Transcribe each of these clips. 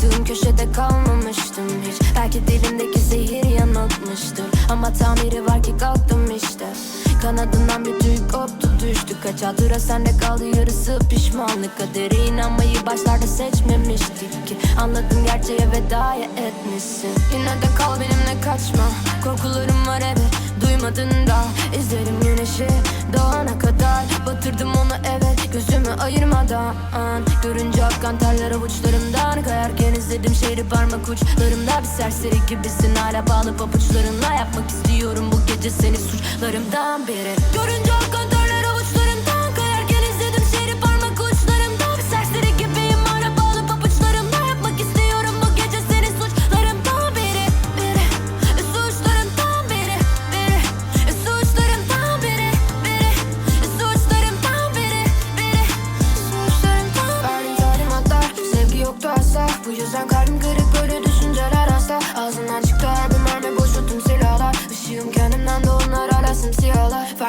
Sıkıştığım köşede kalmamıştım hiç. Belki dilimdeki zehir yanıltmıştır. Ama tamiri var ki kalktım işte. Kanadından bir tüy koptu düştü Kaç hatıra sende kaldı yarısı pişmanlık. Kadere inanmayı başlarda seçmemiştik ki. Anladım gerçeğe vedaya etmişsin. Yine de kal benimle kaçma. Korkularım var evet duymadın da. İzlerim güneşi doğana kadar Batırdım onu evet gözümü ayırmadan. Görünce akkan terler avuçlarımdan Kayarken izledim şehri parmak uçlarımda. Bir serseri gibisin hala bağlı pabuçlarınla Yapmak istiyorum bu gece seni suçlarımdan biri Görünce akkan terler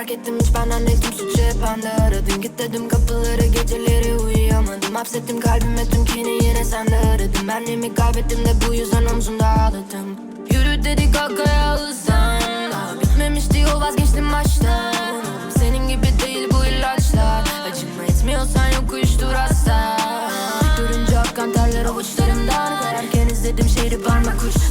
Fark ettim hiç. Tüm suçu hep bende aradın Git dedim kapıları geceleri uyuyamadım. Hapsettim kalbime tüm kini yine sende aradım Benliğimi kaybettim de bu yüzden omzumda ağladım. Yürü dedik arkaya hızlan Daha bitmemişti yol vazgeçtim baştan. Senin gibi değil bu ilaçlar. Acıma etmiyorsan yok uyuştur hasta Görünce akkan terler avuçlarımdan. Kayarken izledim şehri parmak uçlarında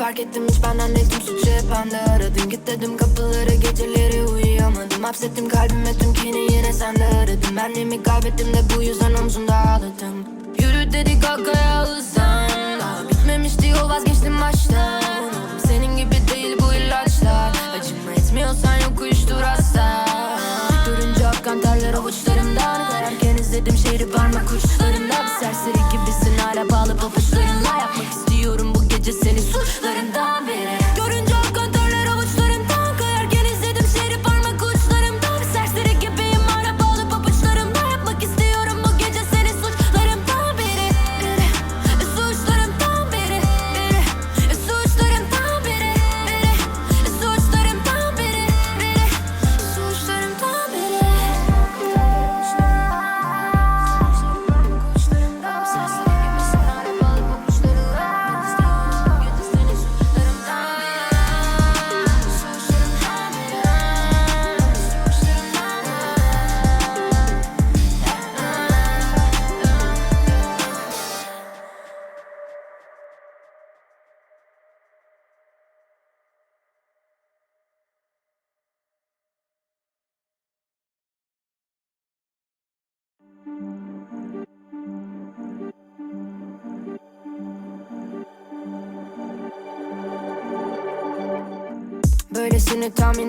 Fark ettim hiç. Benden değil tüm suçu hep bende aradın Git dedim kapıları. Geceleri uyuyamadım. Hapsettim kalbime tüm kini yine sende aradım. Benliğimi kaybettim de bu yüzden omzumda ağladım. Yürü dedik arkaya hızlan Daha bitmemişti yol vazgeçtim baştan. Senin gibi değil bu ilaçlar. Acıma etmiyorsan yok uyuştur hasta Görünce akkan terler avuçlarımdan Kayarken izledim şehri parmak uçlarımda. Bir serseri gibisin hala bağlı pabuçlarınla Yapmak istiyorum bu gece seni suçlarından biri Böylesini tahmin